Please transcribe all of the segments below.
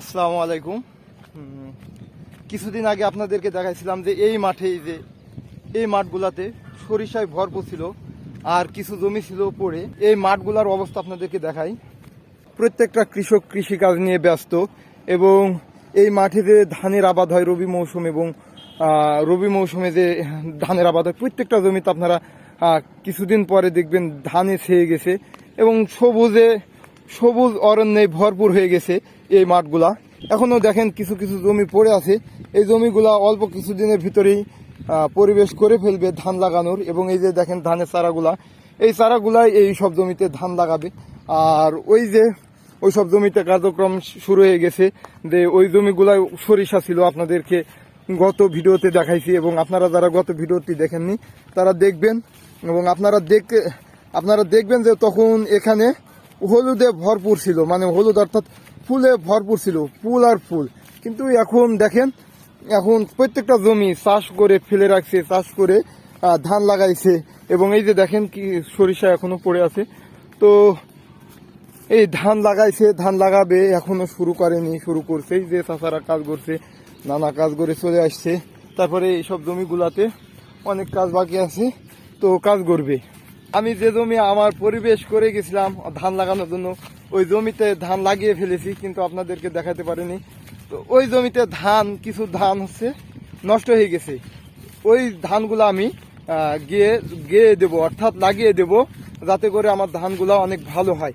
আসসালামু আলাইকুম। কিছুদিন আগে আপনাদেরকে দেখাইছিলাম যে এই মাঠে যে এই মাঠগুলাতে সরিষায় ভরপুর ছিল আর কিছু জমি ছিল পড়ে এই মাঠগুলার অবস্থা আপনাদেরকে দেখাই। প্রত্যেকটা কৃষক কৃষিকাজ নিয়ে ব্যস্ত এবং এই মাঠে যে ধানের আবাদ হয় রবি মৌসুম এবং রবি মৌসুমে যে ধানের আবাদ হয়, প্রত্যেকটা জমিতে আপনারা কিছুদিন পরে দেখবেন ধানে ছেয়ে গেছে এবং সবুজে সবুজ অরণ্যে ভরপুর হয়ে গেছে এই মাঠগুলা। এখনও দেখেন কিছু কিছু জমি পড়ে আছে। এই জমিগুলা অল্প কিছুদিনের ভিতরেই পরিবেশ করে ফেলবে ধান লাগানোর। এবং এই যে দেখেন ধানের চারাগুলা, এই চারাগুলাই এই সব জমিতে ধান লাগাবে। আর ওই যে, ওই সব জমিতে কার্যক্রম শুরু হয়ে গেছে। যে ওই জমিগুলাই সরিষা ছিল, আপনাদেরকে গত ভিডিওতে দেখাইছি। এবং আপনারা যারা গত ভিডিওটি দেখেননি, তারা দেখবেন। এবং আপনারা দেখে, আপনারা দেখবেন যে তখন এখানে হলুদে ভরপুর ছিল মানে হলুদ অর্থাৎ ফুলে ভরপুর ছিল, ফুল আর ফুল। কিন্তু এখন দেখেন, এখন প্রত্যেকটা জমি চাষ করে ফেলে রাখছে, চাষ করে ধান লাগাইছে, এবং এই যে দেখেন কি সরিষা এখনও পড়ে আছে। তো এই ধান লাগাইছে, ধান লাগাবে, এখনও শুরু করেনি, শুরু করছে, এই যে চাষারা কাজ করছে, নানা কাজ করে চলে আসছে। তারপরে এইসব জমিগুলাতে অনেক কাজ বাকি আছে, তো কাজ করবে। আমি যে জমি আমার পরিবেশ করে গেছিলাম ধান লাগানোর জন্য, ওই জমিতে ধান লাগিয়ে ফেলেছি, কিন্তু আপনাদেরকে দেখাতে পারিনি। তো ওই জমিতে ধান, কিছু ধান হচ্ছে নষ্ট হয়ে গেছে। ওই ধানগুলো আমি গিয়ে গিয়ে দেবো, অর্থাৎ লাগিয়ে দেব, যাতে করে আমার ধানগুলো অনেক ভালো হয়।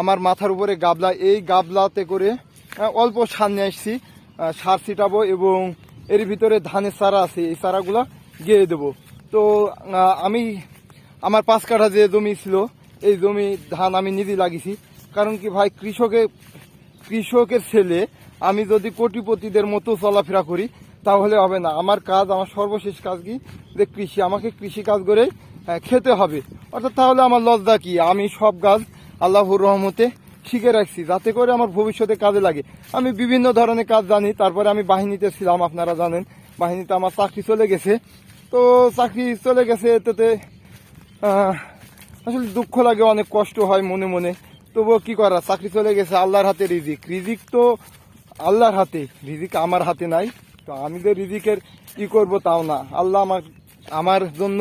আমার মাথার উপরে গাবলা, এই গাবলাতে করে অল্প সার নিয়ে আসছি সার ছিটাবো এবং এর ভিতরে ধানের চারা আছে, এই চারাগুলো গিয়ে দেবো। তো আমি আমার পাঁচ কাঠা যে জমি ছিল, এই জমি ধান আমি নিজে লাগিয়েছি। কারণ কি ভাই কৃষকের কৃষকের ছেলে, আমি যদি কোটিপতিদের মতো চলাফেরা করি, তাহলে হবে না। আমার কাজ, আমার সর্বশেষ কাজ কি? যে কৃষি, আমাকে কৃষি কাজ করে খেতে হবে। অর্থাৎ তাহলে আমার লজ্জা কি? আমি সব কাজ আল্লাহর রহমতে শিখে রাখছি, যাতে করে আমার ভবিষ্যতে কাজে লাগে। আমি বিভিন্ন ধরনের কাজ জানি, তারপরে আমি বাহিনীতে ছিলাম, আপনারা জানেন। বাহিনীতে আমার চাকরি চলে গেছে। তো চাকরি চলে গেছে, এতে আসলে দুঃখ লাগে, অনেক কষ্ট হয় মনে মনে। তবুও কি করা, চাকরি চলে গেছে, আল্লাহর হাতে রিজিক। রিজিক তো আল্লাহর হাতে, রিজিক আমার হাতে নাই। তো আমি যে রিজিকের ই করব তাও না। আল্লাহ আমার আমার জন্য,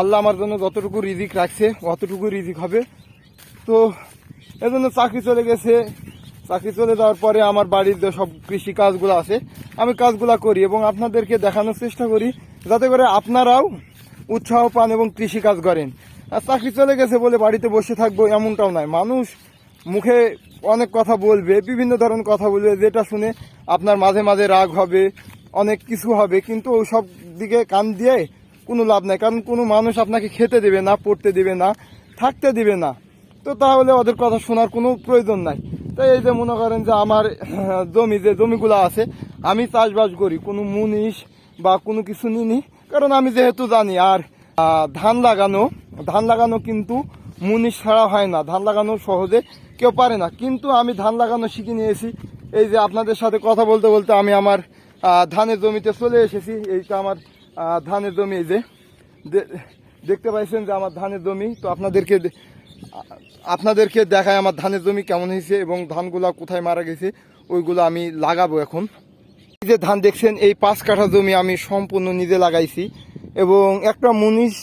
আল্লাহ আমার জন্য যতটুকু রিজিক রাখছে, অতটুকু রিজিক হবে। তো এজন্য চাকরি চলে গেছে। চাকরি চলে যাওয়ার পরে আমার বাড়ির যে সব কৃষি কাজগুলো আছে, আমি কাজগুলো করি এবং আপনাদেরকে দেখানোর চেষ্টা করি, যাতে করে আপনারাও উৎসাহ পান এবং কৃষি কাজ করেন। আর চাকরি চলে গেছে বলে বাড়িতে বসে থাকব এমনটাও নয়। মানুষ মুখে অনেক কথা বলবে, বিভিন্ন ধরনের কথা বলবে, যেটা শুনে আপনার মাঝে মাঝে রাগ হবে, অনেক কিছু হবে, কিন্তু ওই সব দিকে কান দিয়ে কোনো লাভ নাই। কারণ কোনো মানুষ আপনাকে খেতে দেবে না, পড়তে দেবে না, থাকতে দেবে না। তো তাহলে ওদের কথা শোনার কোনো প্রয়োজন নাই। তাই এই যে মনে করেন যে আমার জমি, যে জমিগুলো আছে, আমি চাষবাস করি। কোনো মুনিশ বা কোনো কিছু নিনি। কারণ আমি যেহেতু জানি আর ধান লাগানো ধান লাগানো কিন্তু মুনিশ ছাড়া হয় না। ধান লাগানো সহজে কেউ পারে না। কিন্তু আমি ধান লাগানো শিখে নিয়েছি। এই যে আপনাদের সাথে কথা বলতে বলতে আমি আমার ধানের জমিতে চলে এসেছি। এইটা আমার ধানের জমি এই যে। দেখতে পাইছেন যে আমার ধানের জমি। তো আপনাদেরকে আপনাদেরকে দেখায় আমার ধানের জমি কেমন হয়েছে এবং ধানগুলা কোথায় মারা গেছে। ওইগুলো আমি লাগাবো এখন। যে ধান দেখছেন, এই পাঁচ কাঠা জমি আমি সম্পূর্ণ নিজে লাগাইছি এবং একটা মুনিশ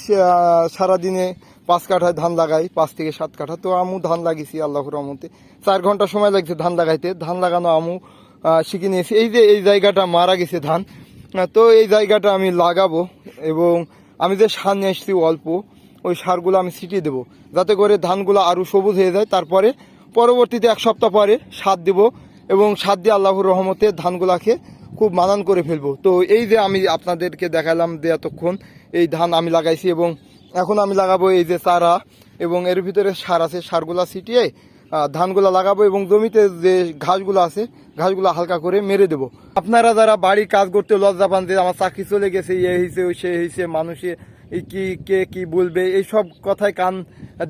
সারাদিনে পাঁচ কাঠায় ধান লাগাই, পাঁচ থেকে সাত কাঠা। তো আমু ধান লাগিয়েছি, আল্লাহর রহমতে। চার ঘণ্টা সময় লাগছে ধান লাগাইতে। ধান লাগানো আমু শিখে নিয়েছি। এই যে, এই জায়গাটা মারা গেছে ধান। তো এই জায়গাটা আমি লাগাবো এবং আমি যে সার নিয়ে এসেছি অল্প, ওই সারগুলো আমি ছিটিয়ে দেবো। যাতে করে ধানগুলো আরও সবুজ হয়ে যায়। তারপরে পরবর্তীতে এক সপ্তাহ পরে সার দেবো এবং সার দিয়ে আল্লাহর রহমতে ধানগুলাকে খুব মানান করে ফেলব। তো এই যে আমি আপনাদেরকে দেখালাম যে এতক্ষণ এই ধান আমি লাগাইছি এবং এখন আমি লাগাবো এই যে চারা এবং এর ভিতরে সার আছে, সারগুলা ছিটিয়ে ধানগুলা লাগাবো এবং জমিতে যে ঘাসগুলো আছে, ঘাসগুলো হালকা করে মেরে দেব। আপনারা যারা বাড়ি কাজ করতে লজ্জা পান যে আমার চাকরি চলে গেছে ইয়ে হয়েছে সে হয়েছে মানুষে কি, কে কি বলবে, এই সব কথায় কান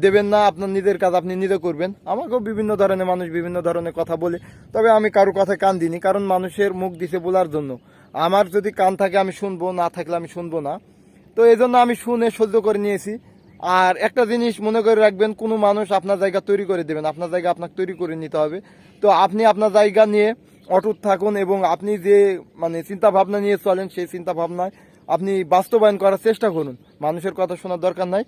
দেবেন না, আপনার নিজের কাজ আপনি নিজে করবেন। আমাকেও বিভিন্ন ধরনের মানুষ বিভিন্ন ধরনের কথা বলে, তবে আমি কারও কথায় কান দিইনি, কারণ মানুষের মুখ দিছে বলার জন্য। আমার যদি কান থাকে, আমি শুনব, না থাকলে আমি শুনব না। তো এই জন্য আমি শুনে সহ্য করে নিয়েছি। আর একটা জিনিস মনে করে রাখবেন, কোনো মানুষ আপনার জায়গা তৈরি করে দেবেন, আপনার জায়গা আপনাকে তৈরি করে নিতে হবে। তো আপনি আপনার জায়গা নিয়ে অটুট থাকুন এবং আপনি যে মানে চিন্তা ভাবনা নিয়ে চলেন, সেই চিন্তা ভাবনায় আপনি বাস্তবায়ন করার চেষ্টা করুন। মানুষের কথা শোনার দরকার নাই।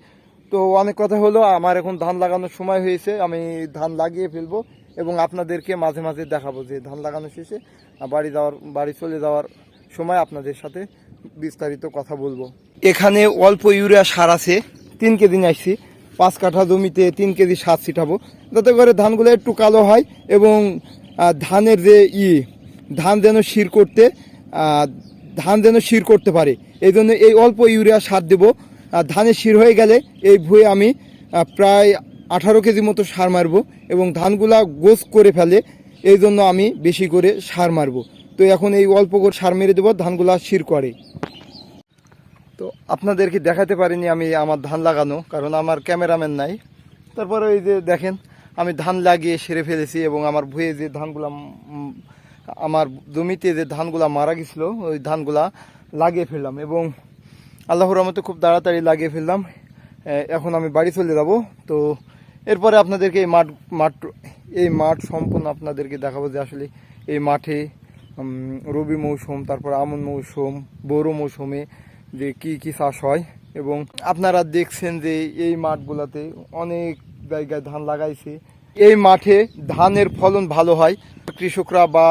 তো অনেক কথা হলো, আমার এখন ধান লাগানোর সময় হয়েছে, আমি ধান লাগিয়ে ফেলব এবং আপনাদেরকে মাঝে মাঝে দেখাবো যে ধান লাগানো শেষে বাড়ি যাওয়ার, বাড়ি চলে যাওয়ার সময় আপনাদের সাথে বিস্তারিত কথা বলব। এখানে অল্প ইউরিয়া সার আছে, তিন কেজি আসছি পাঁচ কাঠা জমিতে তিন কেজি সার ছিটাবো। যাতে করে ধানগুলো একটু কালো হয় এবং ধানের যে ই, ধান যেন শির করতে ধান যেন শির করতে পারে। এই জন্য এই অল্প ইউরিয়া সার দেবো। আর ধানের শির হয়ে গেলে এই ভুঁয়ে আমি প্রায় আঠারো কেজি মতো সার মারবো এবং ধানগুলা গোস করে ফেলে এই জন্য আমি বেশি করে সার মারবো। তো এখন এই অল্প করে সার মেরে দেবো, ধানগুলা শির করে। তো আপনাদেরকে দেখাতে পারিনি আমি আমার ধান লাগানো, কারণ আমার ক্যামেরাম্যান নাই। তারপরে ওই যে দেখেন, আমি ধান লাগিয়ে সেরে ফেলেছি এবং আমার ভুঁয়ে যে ধানগুলা আমার জমিতে যে ধানগুলা মারা গেছিল, ওই ধানগুলা লাগিয়ে ফেললাম এবং আল্লাহর রহমতে খুব তাড়াতাড়ি লাগিয়ে ফেললাম। এখন আমি বাড়ি চলে যাব। তো এরপরে আপনাদেরকে এই মাঠ মাঠ, এই মাঠ সম্পূর্ণ আপনাদেরকে দেখাবো যে আসলে এই মাঠে রবি মৌসুম, তারপর আমন মৌসুম বড়ো মৌসুমে যে কি কি চাষ হয় এবং আপনারা দেখছেন যে এই মাঠগুলোতে অনেক জায়গায় ধান লাগাইছে। এই মাঠে ধানের ফলন ভালো হয়। কৃষকরা বা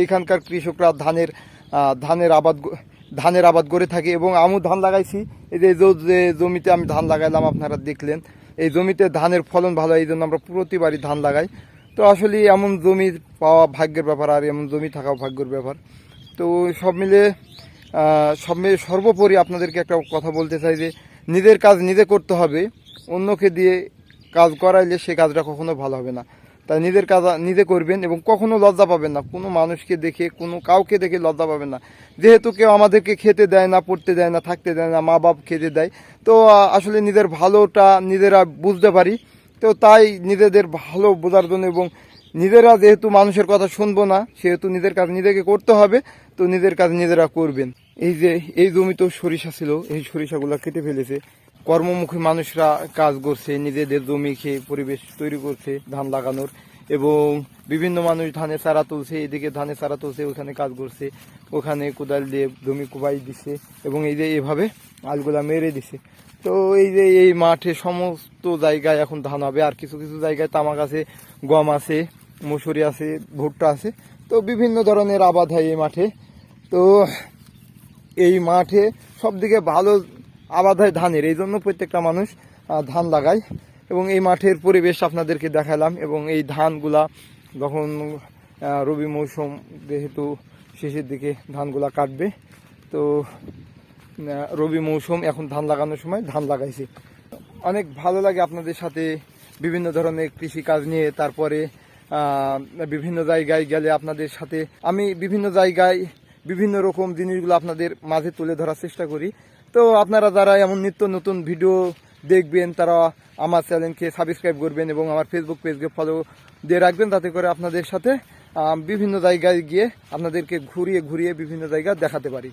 এইখানকার কৃষকরা ধানের ধানের আবাদ ধানের আবাদ করে থাকে এবং আমিও ধান লাগাইছি। এই যে যে- জমিতে আমি ধান লাগাইলাম, আপনারা দেখলেন। এই জমিতে ধানের ফলন ভালো, এই জন্য আমরা প্রতিবারই ধান লাগাই। তো আসলে এমন জমি পাওয়া ভাগ্যের ব্যাপার আর এমন জমি থাকাও ভাগ্যের ব্যাপার। তো সব মিলে সব মিলে সর্বোপরি আপনাদেরকে একটা কথা বলতে চাই যে, নিজের কাজ নিজে করতে হবে। অন্যকে দিয়ে কাজ করাইলে সে কাজটা কখনো ভালো হবে না। তাই নিজের কাজ নিজে করবেন এবং কখনো লজ্জা পাবেন না। কোনো মানুষকে দেখে, কোনো কাউকে দেখে লজ্জা পাবেন না। যেহেতু কেউ আমাদেরকে খেতে দেয় না, পড়তে দেয় না, থাকতে দেয় না, মা বাপ খেতে দেয়, তো আসলে নিজের ভালোটা নিজেরা বুঝতে পারি। তো তাই নিজেদের ভালো বোঝার জন্য এবং নিজেরা যেহেতু মানুষের কথা শুনব না, সেহেতু নিজের কাজ নিজেকে করতে হবে, তো নিজের কাজ নিজেরা করবেন। এই যে, এই জমিতেও সরিষা ছিল, এই সরিষাগুলো কেটে ফেলেছে। কর্মমুখী মানুষরা কাজ করছে, নিজেদের জমি খেয়ে পরিবেশ তৈরি করছে, ধান লাগানোর। এবং বিভিন্ন মানুষ ধানে চারা তুলছে, এদিকে ধানে চারা তুলছে, ওখানে কাজ করছে। ওখানে কোদাল দিয়ে জমি কুবাই দিছে এবং এই যে এভাবে আলগুলা মেরে দিছে। তো এই যে এই মাঠে সমস্ত জায়গায় এখন ধান হবে। আর কিছু কিছু জায়গায় তামাক আছে, গম আছে, মুসুরি আছে, ভুট্টা আছে। তো বিভিন্ন ধরনের আবাদ হয় এই মাঠে। তো এই মাঠে সব দিকে ভালো আবাদ হয় ধানের। এই জন্য প্রত্যেকটা মানুষ ধান লাগায়। এবং এই মাঠের পরিবেশ আপনাদেরকে দেখালাম এবং এই ধানগুলা যখন রবি মৌসুম যেহেতু শেষের দিকে ধানগুলা কাটবে, তো রবি মৌসুম এখন ধান লাগানোর সময় ধান লাগাইছে। অনেক ভালো লাগে আপনাদের সাথে বিভিন্ন ধরনের কৃষি কাজ নিয়ে, তারপরে বিভিন্ন জায়গায় গেলে আপনাদের সাথে আমি বিভিন্ন জায়গায় বিভিন্ন রকম জিনিসগুলো আপনাদের মাঝে তুলে ধরার চেষ্টা করি। তো আপনারা যারা এমন নিত্য নতুন ভিডিও দেখবেন, তারা আমার চ্যানেলকে সাবস্ক্রাইব করবেন এবং আমার ফেসবুক পেজকে ফলো দিয়ে রাখবেন, তাতে করে আপনাদের সাথে বিভিন্ন জায়গায় গিয়ে আপনাদেরকে ঘুরিয়ে ঘুরিয়ে বিভিন্ন জায়গা দেখাতে পারি।